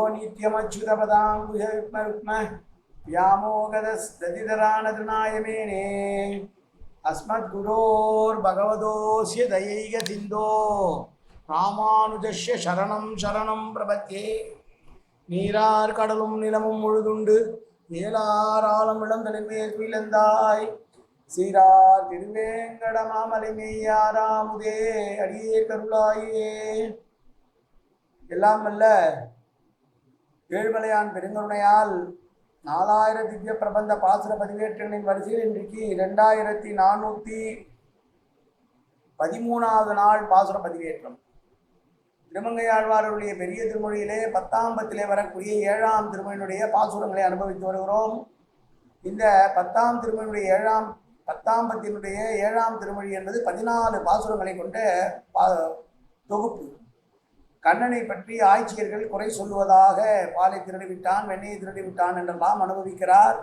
யோ நித்யமச்சுதபதாங்குஹ व्यामोगदस्तदितरानतृणायमेने अस्मद्गुरोर्भगवतोऽस्य दयैकसिन्धो ராமானுஜஸ்ய சரணம் சரணம் பிரபத்தியே நீரார் கடலும் நிலமும் முழுதுண்டு ஏலாராலம் இளந்தனிமேல் துயிலந்தாய் சீரார் திருவேங்கட மாமலை மெய்யாராமுதே அடியே கருளாயே எல்லாம் வல்ல ஏழுமலையான் பெருங்கருணையால் நாலாயிரம் திவ்ய பிரபந்த பாசுர பதிவேற்றுகளின் வரிசையில் இன்றைக்கு இரண்டாயிரத்தி நானூற்றி பதிமூணாவது நாள் பாசுர பதிவேற்றம். திருமங்கையாழ்வாருடைய பெரிய திருமொழியிலே பத்தாம் பத்திலே வரக்கூடிய ஏழாம் திருமொழியினுடைய பாசுரங்களை அனுபவித்து வருகிறோம். இந்த பத்தாம் திருமொழியுடைய ஏழாம் பத்தாம் பத்தினுடைய ஏழாம் திருமொழி என்பது பதினாலு பாசுரங்களை கொண்ட பா தொகுப்பு. கண்ணனை பற்றி ஆட்சியர்கள் குறை சொல்லுவதாக பாலை திருடி விட்டான் வெண்ணெயை திருடி விட்டான் என்றெல்லாம் அனுபவிக்கிறார்.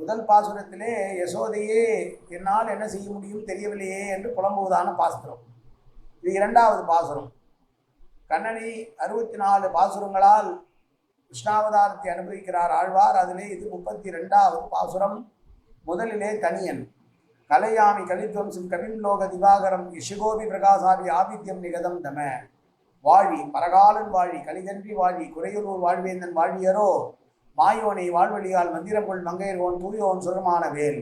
முதல் பாசுரத்திலே யசோதையே என்னால் என்ன செய்ய முடியும் தெரியவில்லையே என்று புலம்புவதான பாசுரம். இது இரண்டாவது பாசுரம். கண்ணனை அறுபத்தி நாலு பாசுரங்களால் கிருஷ்ணாவதாரத்தை அனுபவிக்கிறார் ஆழ்வார். அதிலே இது முப்பத்தி ரெண்டாவது பாசுரம். முதலிலே தனியன். கலையாமி கலித்வம்சம் கவின்லோக திவாகரம் இஷிகோபி பிரகாசாபி ஆபித்யம் நிகதம் தம. வாழி பரகாலன் வாழி கலிதன்றி வாழி குறையுலூர் வாழ்வேந்தன் வாழியரோ மாயோனை வாழ்வழியால் மந்திரங்கொள் மங்கையர்கோன் தூயோன் சுரமான வேல்.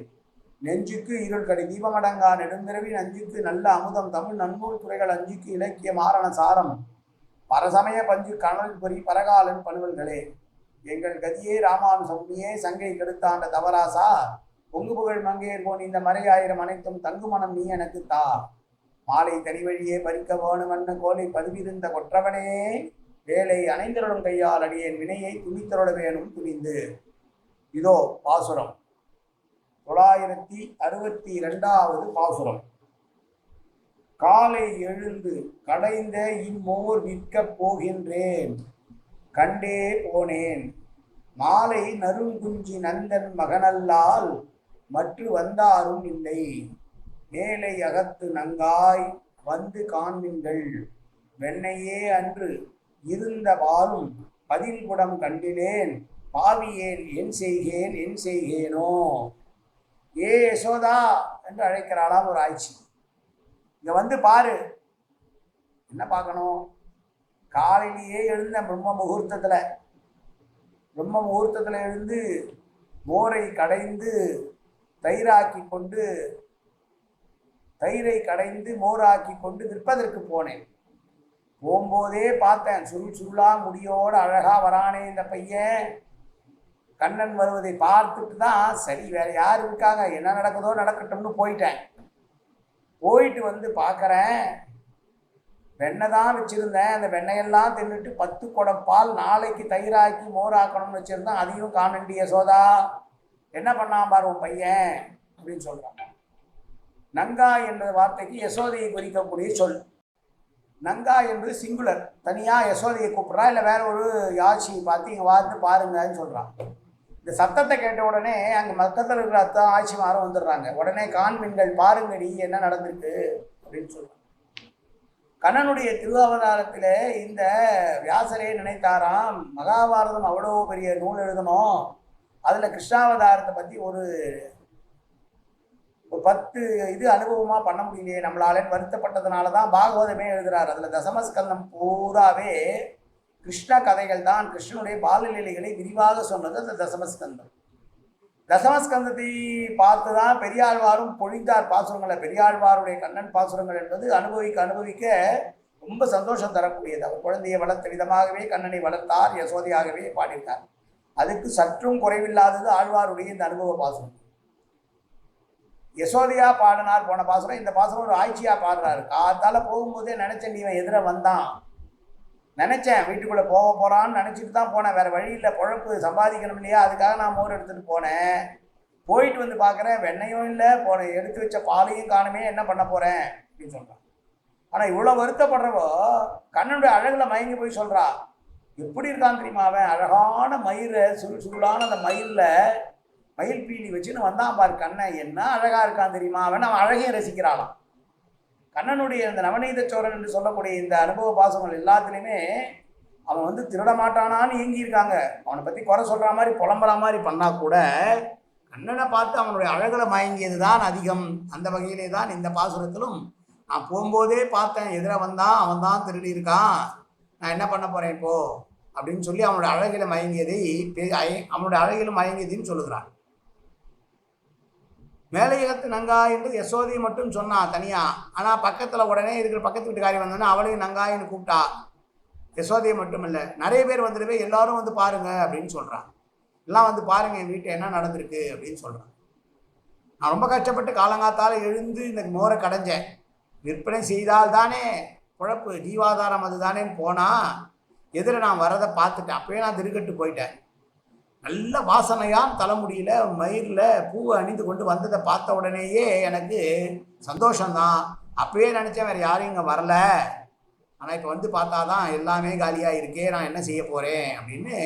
நெஞ்சுக்கு இருள் கடை தீபமடங்கா நெடுந்திரவி நஞ்சுக்கு நல்ல அமுதம் தமிழ் நன்னூல் துறைகள் அஞ்சுக்கு இலக்கிய மாரண சாரம். பரசமய பஞ்சு கனல் பொறி பரகாலன் பணுவல்களே எங்கள் கதியே ராமானுசமுனியே சங்கை கெடுத்தாண்ட தவராசா பொங்கு புகழ் மங்கையர் போன் இந்த மறையாயிரம் அனைத்தும் தங்குமணம் நீ எனக்கு தா. மாலை தனி வழியே பறிக்க வேணுமென்ன கோலை பதிவிருந்த கொற்றவனே. வேலை அணைந்தருளும் கையால் அடியேன் வினையை துணித்தருட வேணும் துணிந்து. இதோ பாசுரம். தொள்ளாயிரத்தி அறுபத்தி இரண்டாவது பாசுரம். காலை எழுந்து கடைந்த இம்மோர் விற்கப் போகின்றேன். கண்டே போனேன். மாலை நறுங்குஞ்சி நந்தன் மகனல்லால் மற்று வந்தாரும் இல்லை. மேலை அகத்து நங்காய் வந்து காண்பீங்கள் வெண்ணையே அன்று இருந்த வாரும் பதில் குடம் கண்டினேன். பாவியேன் என் செய்கேன் என் செய்கேனோ? ஏ யசோதா என்று அழைக்கிறாளாம் ஒரு ஆய்ச்சி. இங்கே வந்து பாரு. என்ன பார்க்கணும்? காலையிலேயே எழுந்த பிரம்ம முகூர்த்தத்தில் பிரம்ம முகூர்த்தத்தில் எழுந்து மோரை கடைந்து தயிராக்கி கொண்டு தயிரை கடைந்து மோராக்கி கொண்டு விற்பதற்கு போனேன். போகும்போதே பார்த்தேன் சுருள் சுருளா முடியோடு அழகா வரானே இந்த பையன். கண்ணன் வருவதை பார்த்துட்டு தான் சரி வேற யார் இருக்காங்க என்ன நடக்குதோ நடக்கட்டும்னு போயிட்டேன். போயிட்டு வந்து பார்க்குறேன் வெண்ணெய் தான் வச்சுருந்தேன். அந்த வெண்ணையெல்லாம் தின்னுட்டு பத்து குடம் பால் நாளைக்கு தயிராக்கி மோராக்கணும்னு வச்சுருந்தேன் அதையும் காணண்டிய சோதா. என்ன பண்ணான் பாரு உன் பையன் அப்படின்னு சொல்கிறான் நங்கா என்ற வார்த்தைக்கு யசோதையை குறிக்கக்கூடிய சொல். நங்கா என்பது சிங்குலர் தனியாக யசோதையை கூப்பிட்றா இல்லை வேற ஒரு யாட்சியை பார்த்து இங்கே வார்த்து பாருங்கன்னு சொல்கிறான் இந்த சத்தத்தை கேட்ட உடனே அங்கே மத்தத்தில் இருக்கிற அத்தான் ஆட்சிமாரும் வந்துடுறாங்க. உடனே காண்மீன்கள் பாருங்கடி என்ன நடந்திருக்கு? அப்படின்னு சொல்கிறாங்க கண்ணனுடைய திருவாவதாரத்தில் இந்த வியாசரே நினைத்தாராம் மகாபாரதம் அவ்வளோ பெரிய நூல் எழுதணும். அதில் கிருஷ்ணாவதாரத்தை பற்றி ஒரு ஒரு பத்து இது அனுபவமாக பண்ண முடியலையே நம்மளாலேன்னு வருத்தப்பட்டதுனால தான் பாகவதமே எழுதுகிறார் அதில் தசமஸ்கந்தம் பூராவே கிருஷ்ண கதைகள் தான். கிருஷ்ணனுடைய பாலநிலைகளை விரிவாக சொன்னது அந்த தசமஸ்கந்தம். தசமஸ்கந்தத்தை பார்த்து தான் பெரியாழ்வாரும் பொழிந்தார் பாசுரங்களை. பெரியாழ்வாருடைய கண்ணன் பாசுரங்கள் என்பது அனுபவிக்க அனுபவிக்க ரொம்ப சந்தோஷம் தரக்கூடியது. அவர் குழந்தையை வளர்த்த விதமாகவே கண்ணனை வளர்த்தார் யசோதையாகவே பாடினார் அதுக்கு சற்றும் குறைவில்லாதது ஆழ்வாருடைய இந்த அனுபவ பாசுரம். யசோதையா பாடினார் போன பாசுரம். இந்த பாசுரம் ஒரு ஆய்ச்சியாக பாடுறாரு. காத்தால போகும்போதே நினைச்சேன் நீ இவன் எதிர வந்தான். நினச்சேன் வீட்டுக்குள்ளே போக போகிறான்னு நினச்சிட்டு தான் போனேன். வேறு வழியில் குழப்பு பொழப்பு சம்பாதிக்கணும் இல்லையா? அதுக்காக நான் மோர் எடுத்துகிட்டு போனேன். போயிட்டு வந்து பார்க்குறேன் வெண்ணையும் இல்லை. போன எடுத்து வச்ச பாலையும் காணுமே. என்ன பண்ண போகிறேன் அப்படின்னு சொல்கிறான் ஆனால் இவ்வளோ வருத்தப்படுறவோ கண்ணனுடைய அழகில் மயங்கி போய் சொல்கிறா எப்படி இருக்கான் தெரியுமா அவன்? அழகான மயிரை சுருள் சுருளான அந்த மயிலில் மயில் பீலி வச்சுன்னு வந்தான் பார் கண்ணன். என்ன அழகாக இருக்கான் தெரியுமா? அவன் அவன் அழகையும் ரசிக்கிறாளாம். கண்ணனுடைய இந்த நவநீத சோழன் என்று சொல்லக்கூடிய இந்த அனுபவ பாசங்கள் எல்லாத்துலேயுமே அவன் வந்து திருட மாட்டானான்னு இயங்கியிருக்காங்க அவனை பற்றி குறை சொல்கிற மாதிரி புலம்புற மாதிரி பண்ணால் கூட கண்ணனை பார்த்து அவனுடைய அழகில் மயங்கியது தான் அதிகம். அந்த வகையிலே தான் இந்த பாசுரத்திலும் நான் போகும்போதே பார்த்தேன். எதிர வந்தான் அவன் தான் திருடி இருக்கான் நான் என்ன பண்ண போகிறேன் இப்போ? அப்படின்னு சொல்லி அவனுடைய அழகில் மயங்கியதை அவனுடைய அழகிலும் மயங்கியதையும் சொல்லுகிறான். மேலையகத்து நங்கா என்று யசோதி மட்டும் சொன்னா தனியா. ஆனால் பக்கத்தில் உடனே இருக்கிற பக்கத்து வீட்டுக்காரி வந்தோன்னா அவளையும் நங்காயின்னு கூப்பிட்டா. யசோதையை மட்டும் இல்லை நிறைய பேர் வந்துடுவே எல்லாரும் வந்து பாருங்க அப்படின்னு சொல்கிறான் எல்லாம் வந்து பாருங்க என் வீட்டில் என்ன நடந்திருக்கு அப்படின்னு சொல்கிறான் நான் ரொம்ப கஷ்டப்பட்டு காலங்காத்தால் எழுந்து இந்த மோரை கடைஞ்சேன். விற்பனை செய்தால் தானே குழப்பு ஜீவாதாரம் அதுதானேன்னு போனால் எதிர நான் வரதை பார்த்துட்டேன். அப்போயே நான் திருக்கட்டு போயிட்டேன். நல்ல வாசனையான் தலைமுடியில் மயிரில் பூவை அணிந்து கொண்டு வந்ததை பார்த்த உடனேயே எனக்கு சந்தோஷம்தான். அப்பயே நினச்சேன் வேறு யாரும் இங்கே வரல. ஆனால் இப்போ வந்து பார்த்தா தான் எல்லாமே காலியாக இருக்கே நான் என்ன செய்ய போகிறேன் அப்படின்னு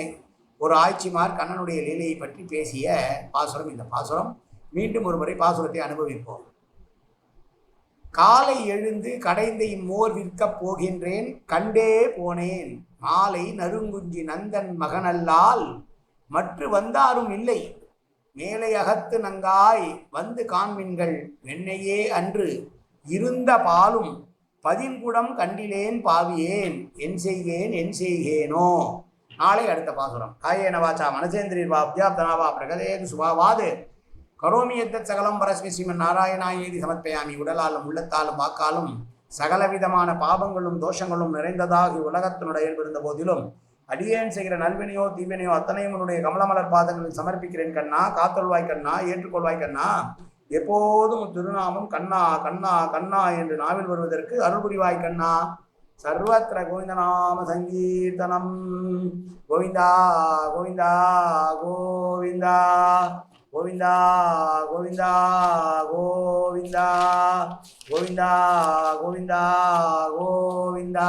ஒரு ஆட்சிமார் கண்ணனுடைய லீலையை பற்றி பேசிய பாசுரம் இந்த பாசுரம். மீண்டும் ஒரு முறை பாசுரத்தை அனுபவிப்போம். காலை எழுந்து கடைந்தை மோர் விற்கப் போகின்றேன் கண்டே போனேன். மாலை நறுங்குஞ்சி நந்தன் மகனல்லால் மற்று வந்தாரும் இல்லை. மேலை அகத்து நங்காய் வந்து காண்மின்கள் வெண்ணையே அன்று. இருந்த பாலும் பதின்குடம் கண்டிலேன் பாவியேன். என் செய்கேன் என் செய்கேனோ. நாளை அடுத்த பாசுரம். காயேன வாச்சா மனசேந்திரி வா அப்தியாப்தனாவா பிரகதேது சுபாவாது. கரோமி எத்த சகலம் பரஸ்மி ஸ்ரீமன் நாராயணாயேதி சமர்ப்பயாமி. உடலாலும் உள்ளத்தாலும் வாக்காலும் சகலவிதமான பாவங்களும் தோஷங்களும் நிறைந்ததாகி உலகத்தினுடைய இருந்த போதிலும் அடியேன் செய்கிற நல்வினையோ தீவினையோ அத்தனையும் உன்னுடைய கமலமலர் பாதங்களில் சமர்ப்பிக்கிறேன் கண்ணா. காத்தொள்வாய் கண்ணா ஏற்றுக்கொள்வாய் கண்ணா. எப்போதும் திருநாமம் கண்ணா கண்ணா கண்ணா என்று நாவில் வருவதற்கு அருள்புரிவாய் கண்ணா. சர்வத்திர கோவிந்தநாம சங்கீர்த்தனம். கோவிந்தா கோவிந்தா கோவிந்தா. கோவிந்தா கோவிந்தா கோவிந்தா. கோவிந்தா கோவிந்தா கோவிந்தா.